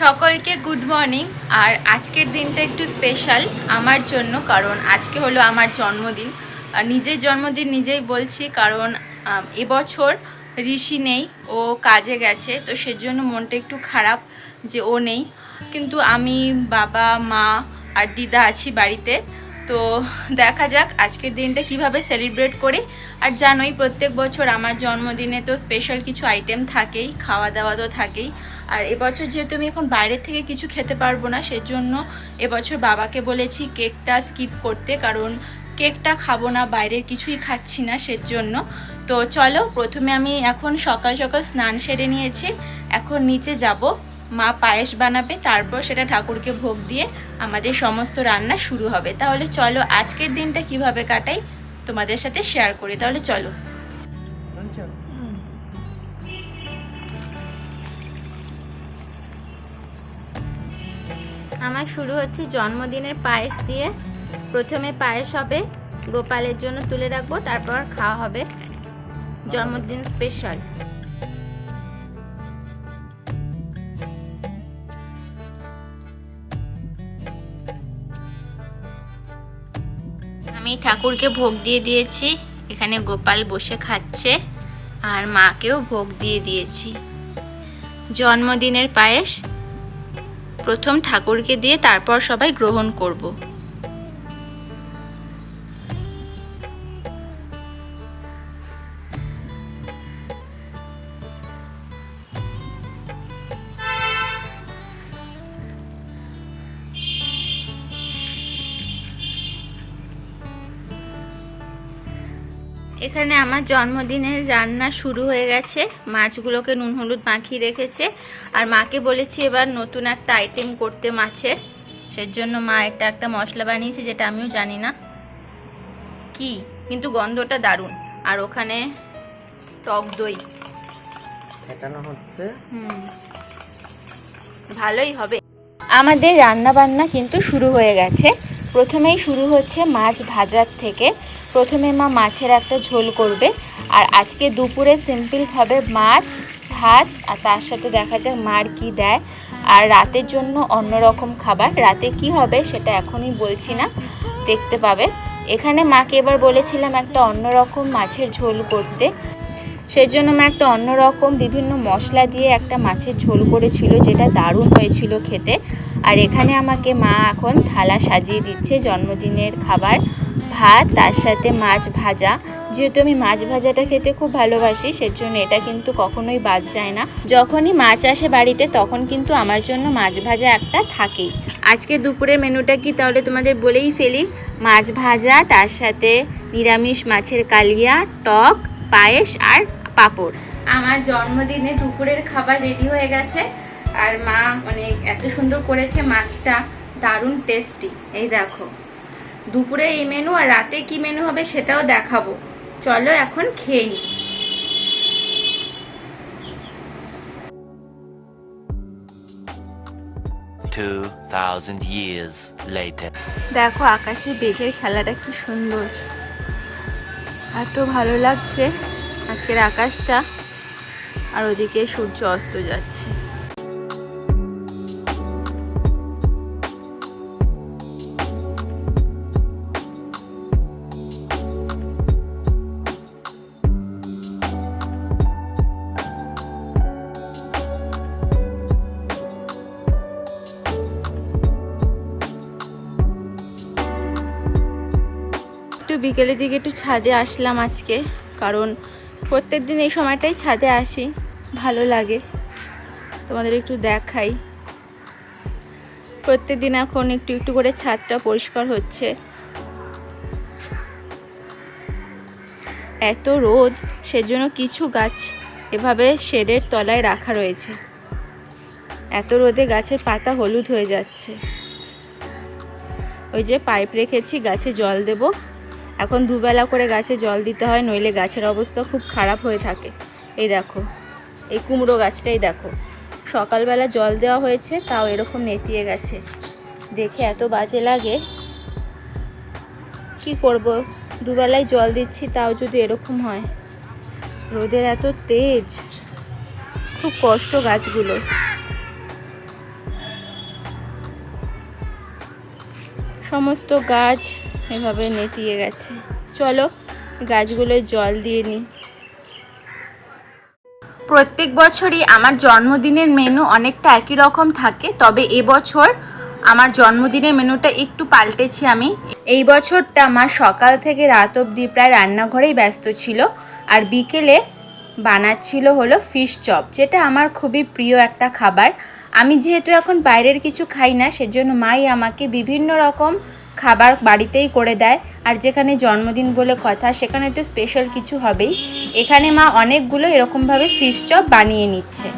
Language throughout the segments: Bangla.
সকলকে গুড মর্নিং আর আজকের দিনটা একটু স্পেশাল আমার জন্য, কারণ আজকে হলো আমার জন্মদিন। আর নিজের জন্মদিন নিজেই বলছি, কারণ এবছর ঋষি নেই, ও কাজে গেছে, তো সেজন্য মনটা একটু খারাপ যে ও নেই। কিন্তু আমি বাবা, মা আর দিদা আছি বাড়িতে, তো দেখা যাক আজকের দিনটা কীভাবে সেলিব্রেট করি। আর জানোই প্রত্যেক বছর আমার জন্মদিনে তো স্পেশাল কিছু আইটেম থাকেই খাওয়া দাওয়া তো থাকেই। আর এবছর যেহেতু আমি এখন বাইরের থেকে কিছু খেতে পারব না, সেজন্য এবছর বাবাকে বলেছি কেকটা স্কিপ করতে, কারণ কেকটা খাব না, বাইরের কিছুই খাচ্ছি না, সেজন্য। তো চলো, প্রথমে আমি এখন সকাল সকাল স্নান সেরে নিয়েছি, এখন নিচে যাব। মা পায়েস বানাবে, তারপর সেটা ঠাকুরকে ভোগ দিয়ে আমাদের সমস্ত রান্না শুরু হবে। তাহলে চলো, আজকের দিনটা কীভাবে কাটাই তোমাদের সাথে শেয়ার করি। তাহলে চলো। আমার শুরু হচ্ছে জন্মদিনের পায়েস দিয়ে। প্রথমে পায়েস হবে, গোপালের জন্য তুলে রাখব, তারপর খাওয়া হবে জন্মদিন স্পেশাল আমি ঠাকুরকে ভোগ দিয়ে দিয়েছি, এখানে গোপাল বসে খাচ্ছে, আর মাকেও ভোগ দিয়ে দিয়েছি। জন্মদিনের পায়েস প্রথম ঠাকুরকে দিয়ে তারপর সবাই গ্রহণ করব। এখানে আমার জন্মদিনের রান্না শুরু হয়ে গেছে। মাছগুলোকে নুন হলুদ মাখিয়ে রেখেছে। আর মাকে বলেছি এবার নতুন একটা আইটেম করতে মাছের। সেজন্য মা এটা একটা মশলা বানিয়েছে যেটা আমিও জানি না। কি? কিন্তু গন্ধটা দারুণ। আর ওখানে টক দই। ফেটানো হচ্ছে। হুম। ভালোই হবে। আমাদের রান্না বান্না কিন্তু শুরু হয়ে গেছে। প্রথমেই শুরু হচ্ছে মাছ ভাজার থেকে। প্রথমে মা মাছের একটা ঝোল করবে, আর আজকে দুপুরে সিম্পল খাবে মাছ, ভাত, আর তার সাথে দেখা যাক মার কি দেয়। আর রাতের জন্য অন্যরকম খাবার। রাতে কি হবে সেটা এখনই বলছি না, দেখতে পাবে। এখানে মাকে এবার বলেছিলাম একটা অন্যরকম মাছের ঝোল করতে। সেই জন্য মা একটা অন্যরকম বিভিন্ন মশলা দিয়ে একটা মাছের ঝোল করেছিল, যেটা দারুণ হয়েছিল খেতে। আর এখানে আমাকে মা এখন থালা সাজিয়ে দিচ্ছে জন্মদিনের খাবার। ভাত, তার সাথে মাছ ভাজা। যেহেতু আমি মাছ ভাজাটা খেতে খুব ভালোবাসি, সেজন্য এটা কিন্তু কখনোই বাদ যায় না। যখনই মাছ আসে বাড়িতে, তখন কিন্তু আমার জন্য মাছ ভাজা একটা থাকেই। আজকে দুপুরের মেনুটা কি তাহলে তোমাদের বলেই ফেলি। মাছ ভাজা, তার সাথে নিরামিষ মাছের কালিয়া, টক, পায়েস আর পাঁপড়। আমার জন্মদিনে দুপুরের খাবার রেডি হয়ে গেছে। আর মা মানে এত সুন্দর করেছে, মাছটা দারুণ টেস্টি এই দেখো। দুপুরে এই মেনু আর রাতে কি মেনু হবে সেটাও দেখাবো। চলো এখন খেয়ে নিই. দেখো আকাশে বেঘের খেলাটা কি সুন্দর। এত ভালো লাগছে আজকের আকাশটা। আর ওদিকে সূর্য অস্ত যাচ্ছে। বিকেলের দিকে একটু ছাদে আসলাম আজকে, কারণ প্রত্যেক দিন এই সময়টাই ছাদে আসি, ভালো লাগে। তোমাদের একটু দেখাই। প্রত্যেক দিন এখন একটু একটু করে ছাদটা পরিষ্কার হচ্ছে। এত রোদ, সেজন্য কিছু গাছ এভাবে শেডের তলায় রাখা রয়েছে। এত রোদে গাছের পাতা হলুদ হয়ে যাচ্ছে। ওই যে পাইপ রেখেছি, গাছে জল দেব। এখন দুবেলা করে গাছে জল দিতে হয়, নইলে গাছের অবস্থা খুব খারাপ হয়ে থাকে। এই দেখো, এই কুমড়ো গাছটাই দেখো। সকালবেলা জল দেওয়া হয়েছে, তাও এরকম নেতিয়ে গেছে। দেখে এত বাজে লাগে। কি করব? দুবেলায় জল দিচ্ছি, তাও যদি এরকম হয়। রোদের এত তেজ। খুব কষ্ট গাছগুলো। সমস্ত গাছ এভাবে নেতিয়ে গেছে। চলো গাছগুলোয় জল দিয়ে নিই প্রত্যেক বছরই আমার জন্মদিনের মেনু অনেকটা একই রকম থাকে, তবে এবছর আমার জন্মদিনের মেনুটা একটু পাল্টেছি আমি। এই বছরটা মা সকাল থেকে রাত অবধি প্রায় রান্নাঘরেই ব্যস্ত ছিল, আর বিকেলে বানাচ্ছিল হলো ফিশ চপ যেটা আমার খুবই প্রিয় একটা খাবার। আমি যেহেতু এখন বাইরের কিছু খাই না, সেজন্য মাই আমাকে বিভিন্ন রকম খাবার বাড়িতেই করে দেয়। আর যেখানে জন্মদিন বলে কথা, সেখানে তো স্পেশাল কিছু হবেই। এখানে মা অনেকগুলো এরকমভাবে ফিশ চপ বানিয়ে নিচ্ছে।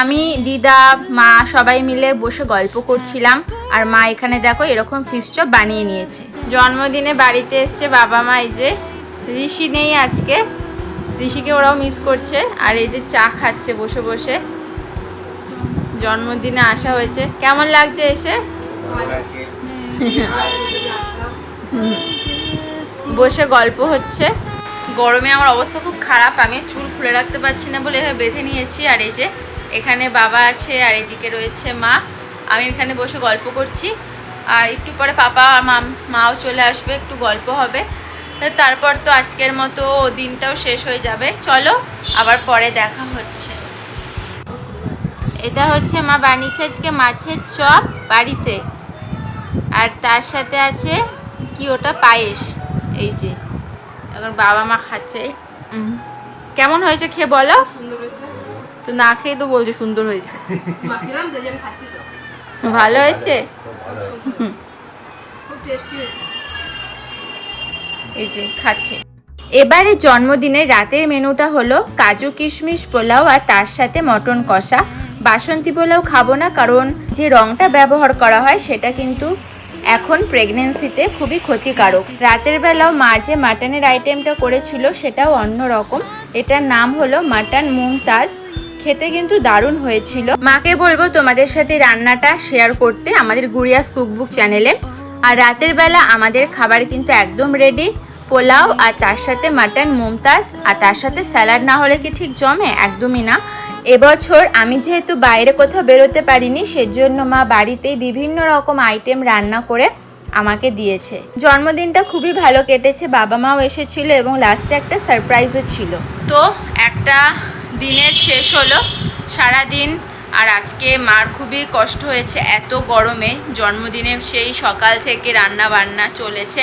আমি, দিদা, মা সবাই মিলে বসে গল্প করছিলাম। আর মা এখানে দেখো এরকম ফিশ চপ বানিয়ে নিয়েছে। জন্মদিনে বাড়িতে এসছে বাবা মা, এই যে ঋষি নেই আজকে। ঋষিকে ওরাও মিস করছে। আর এই যে চা খাচ্ছে বসে বসে। জন্মদিনে আসা হয়েছে। কেমন লাগছে এসে? বসে গল্প হচ্ছে। গরমে আমার অবস্থা খুব খারাপ, আমি চুল খুলে রাখতে পারছি না বলে এভাবে বেঁধে নিয়েছি। আর এই যে এখানে বাবা আছে আর এদিকে রয়েছে মা, আমি এখানে বসে গল্প করছি। আর একটু পরে পাপা আর মা মাও চলে আসবে, একটু গল্প হবে। তারপর তো আজকের মতো দিনটাও শেষ হয়ে যাবে। চলো, আবার পরে দেখা হচ্ছে। এটা হচ্ছে মা বানিয়েছে আজকে মাছের চপ বাড়িতে। আর তার সাথে আছে কি ওটা? পায়েস। এই যে এখন বাবা মা খাচ্ছে। কেমন হয়েছে খেয়ে বলো? তো না খেয়ে তো বলছো সুন্দর হয়েছে। ভালো হয়েছে? হয়েছে। এই যে খাচ্ছে। এবারে জন্মদিনের রাতের মেনুটা হলো কাজু কিশমিশ পোলাও আর তার সাথে মটন কষা। বাসন্তী পোলাও খাব না, কারণ যে রংটা ব্যবহার করা হয় সেটা কিন্তু এখন প্রেগনেন্সিতে খুবই ক্ষতিকারক। রাতের বেলাও মা যে মাটনের আইটেমটা করেছিল সেটাও অন্য রকম। এটার নাম হলো মাটন মুমতাজ। খেতে কিন্তু দারুণ হয়েছিল। মাকে বলব তোমাদের সাথে রান্নাটা শেয়ার করতে আমাদের গুড়িয়াস কুকবুক চ্যানেলে আর রাতের বেলা আমাদের খাবার কিন্তু একদম রেডি পোলাও আর তার সাথে মাটন মুমতাজ। আর তার সাথে স্যালাড না হলে কি ঠিক জমে? একদমই না। এবছর আমি যেহেতু বাইরে কোথাও বেরোতে পারিনি, সেজন্য মা বাড়িতেই বিভিন্ন রকম আইটেম রান্না করে আমাকে দিয়েছে। জন্মদিনটা খুবই ভালো কেটেছে, বাবা মাও এসেছিল এবং লাস্টে একটা সারপ্রাইজও ছিল। তো একটা দিনের শেষ হলো সারা দিন আর আজকে মার খুবই কষ্ট হয়েছে, এত গরমে জন্মদিনে সেই সকাল থেকে রান্না বান্না চলেছে।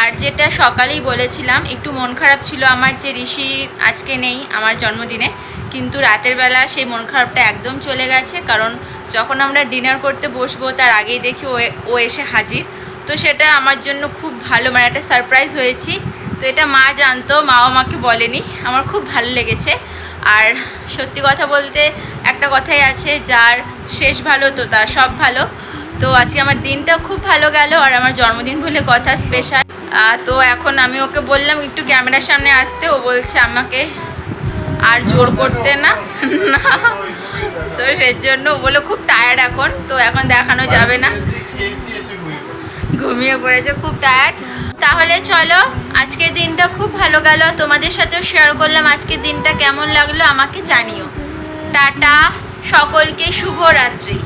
আর যেটা সকালেই বলেছিলাম, একটু মন খারাপ ছিল আমার যে ঋষি আজকে নেই আমার জন্মদিনে, কিন্তু রাতের বেলা সেই মন খারাপটা একদম চলে গেছে, কারণ যখন আমরা ডিনার করতে বসবো তার আগেই দেখি ও এসে হাজির। তো সেটা আমার জন্য খুব ভালো মানে একটা সারপ্রাইজ হয়েছি। তো এটা মা জানতো মা আমাকে বলেনি, আমার খুব ভালো লেগেছে। আর সত্যি কথা বলতে একটা কথাই আছে, যার শেষ ভালো তো তার সব ভালো। তো আজকে আমার দিনটা খুব ভালো গেল, আর আমার জন্মদিন বলে কথা স্পেশাল তো এখন আমি ওকে বললাম একটু ক্যামেরার সামনে আসতে। ও বলছে আমাকে আর জোর করতে না। তো সেজন্য ও বলে খুব টায়ার্ড এখন। তো এখন দেখানো যাবে না। ঘুমিয়ে পড়েছে। খুব টায়ার্ড তাহলে চলো আজকের দিনটা খুব ভালো গেল। তোমাদের সাথেও শেয়ার করলাম আজকের দিনটা কেমন লাগল আমাকে জানিও। টাটা সকলকে শুভরাত্রি।